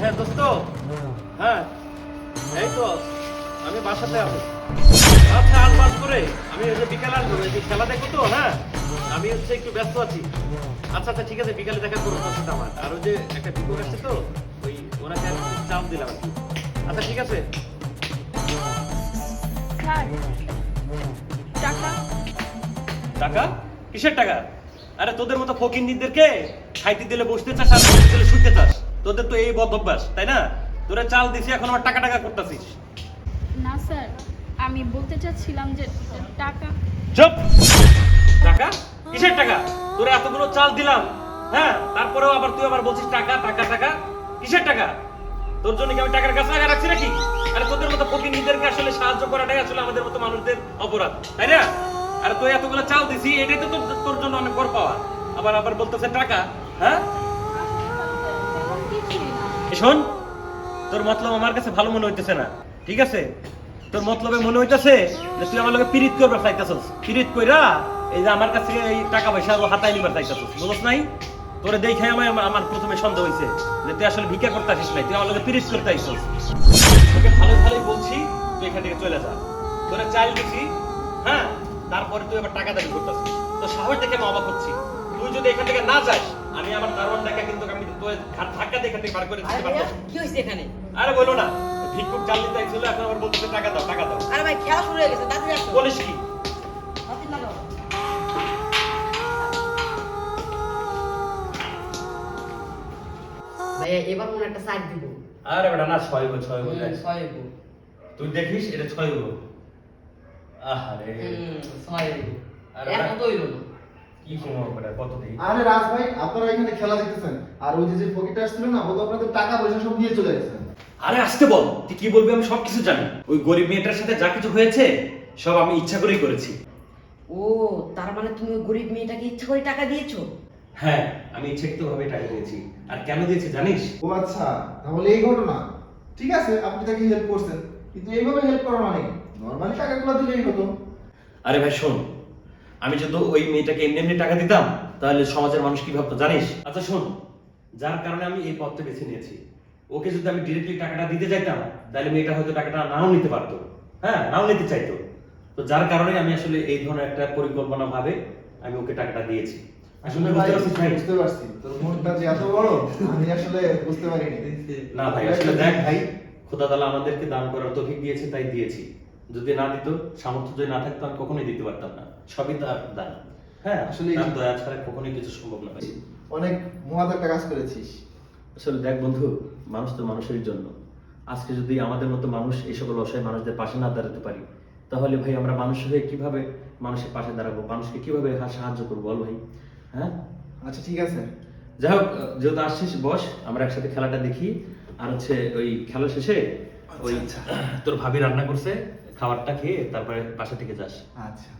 হ্যাঁ দোস্ত। হ্যাঁ। এই তো আমি বাসাতে আছি। আচ্ছা আট মাস করে আমি ওই যে বিকালে আসব এই যে খেলা দেখো তো হ্যাঁ? আমি হচ্ছে একটু ব্যস্ত আছি। আচ্ছা আচ্ছা ঠিক আছে বিকালে দেখা করব তোর সাথে আমার আর ওই যে একটা বিপদ আসছে তো ওই ওনাকে আমি চাপ দিলাম আর কি। আচ্ছা ঠিক আছে। টাকা? টাকা? কিসের টাকা? আরে তোদের মতো ফকিন্দিদেরকে খাইতে দিলে বসতে চাস আর দিলে শুতে চাস। তোদের তো এই বদ অভ্যাস তাই না? তোরা চাল দিছি এখন আমার টাকা টাকা করতেছিস। না স্যার আমি বলতে চাচ্ছিলাম যে টাকা। চুপ! টাকা? কিসের টাকা? তোরা এতগুলো চাল দিলাম হ্যাঁ? তারপরেও আবার তুই আবার বলছিস টাকা টাকা টাকা? কিসের টাকা? তোর জন্য কি আমি টাকার কাছে লাগা রাখছি নাকি? আরে তোদের মতো প্রতিনিধিদেরকে আসলে সাহায্য করাটাই আসলে আমাদের মতো মানুষদের অপরাধ তাই না? আরে তুই এতগুলো চাল দিছি এটাই তো তোর জন্য অনেক বড় পাওয়া। আবার আবার বলতেছে টাকা হ্যাঁ? শোন, তোর মতলব আমার কাছে ভালো মনে হইতেছে না, ঠিক আছে? তোর মতলবে মনে হইতেছে যে তুই আমার লগে পিরিত করবার চাইতেছস। পিরিত কইরা এই যে আমার কাছে এই টাকা পয়সা ও হাতায় নিবার চাইতেছস বুঝছ নাই? তোরে দেখে আমার আমার প্রথমে সন্দেহ হইছে যে তুই আসলে ভিক্ষা করতে আসিস নাই, তুই আমার লগে পিরিত করতে আইছস। তোকে ভালো ভালোই বলছি, তুই এখান থেকে চলে যা। তোরে চাল দিছি হ্যাঁ? তারপরে তুই আবার টাকা দাবি করতেছিস। তো সাহস দেখে আমি অবাক হচ্ছি। তুই যদি এখান থেকে না যাস, আমি আমার দারোয়ান টাকা কিন্তু আমি তোর দিয়ে এখান থেকে বার করে দিতে পারব। কি হয়েছে এখানে? আরে বলো না ভিক্ষুক চাল নিতে আইছিল এখন আবার বলতেছে টাকা দাও টাকা দাও। আরে ভাই খেলা শুরু হয়ে গেছে তাড়াতাড়ি আসো। বলিস কি? তাড়াতাড়ি লাগাও ভাইয়া এবার মনে একটা সাইড দিব। আরে বেটা না ছয় গো ছয় গো ছয় গো। তুই দেখিস এটা ছয় গো। আহারে। ছয় গো। আরে এখন তো হইল না। কি সময় বেটা কত দিই আরে রাজ ভাই আপনারা এখানে খেলা দেখতেছেন। আর ওই যে যে ফকিরটা আসছিল না ও তো আপনাদের টাকা পয়সা সব নিয়ে চলে গেছে। আরে আসতে বল তুই কি বলবি আমি সব কিছু জানি। ওই গরিব মেয়েটার সাথে যা কিছু হয়েছে সব আমি ইচ্ছা করেই করেছি। ও তার মানে তুমি ওই গরিব মেয়েটাকে ইচ্ছা করে টাকা দিয়েছ? হ্যাঁ আমি ইচ্ছাকৃতভাবে টাকা দিয়েছি। আর কেন দিয়েছি জানিস? ও আচ্ছা তাহলে এই ঘটনা। ঠিক আছে আপনি তাকে হেল্প করছেন কিন্তু এইভাবে হেল্প করা মানে নর্মালি টাকাগুলো দিলেই হতো। আরে ভাই শোন আমি যদি ওই মেয়েটাকে এমনি এমনি টাকা দিতাম তাহলে সমাজের মানুষ কি ভাবতো জানিস? আচ্ছা শোন। যার কারণে আমি এই পথটা বেছে নিয়েছি। ওকে যদি আমি ডিরেক্টলি টাকাটা দিতে চাইতাম তাহলে মেয়েটা হয়তো টাকাটা নাও নিতে পারতো। হ্যাঁ নাও নিতে চাইতো। তো যার কারণে আমি আসলে এই ধরনের একটা পরিকল্পনা ভাবে আমি ওকে টাকাটা দিয়েছি। আসলে বুঝতে পারছিস ভাই? বুঝতে পারছি। তোর মনটা যে এত বড় আমি আসলে বুঝতে পারিনি। না ভাই আসলে দেখ ভাই। খোদা তাআলা আমাদেরকে দান করার তৌফিক দিয়েছে তাই দিয়েছি। যদি না দিত সামর্থ্য যদি না থাকতো আমি কখনোই দিতে পারতাম না। সবই তার দান হ্যাঁ আসলে তার দয়া ছাড়া কখনোই কিছু সম্ভব না। অনেক মহাদ একটা কাজ করেছিস। আসলে দেখ বন্ধু মানুষ তো মানুষের জন্য। আজকে যদি আমাদের মতো মানুষ এই সকল অসহায় মানুষদের পাশে না দাঁড়াতে পারি তাহলে ভাই আমরা মানুষ হয়ে কীভাবে মানুষের পাশে দাঁড়াবো? মানুষকে কীভাবে সাহায্য করব? বল ভাই। হ্যাঁ? আচ্ছা ঠিক আছে। যাই হোক যেহেতু আসছিস বস আমরা একসাথে খেলাটা দেখি। আর হচ্ছে ওই খেলা শেষে ওই তোর ভাবি রান্না করছে খাবারটা খেয়ে তারপরে বাসা থেকে যাস। আচ্ছা।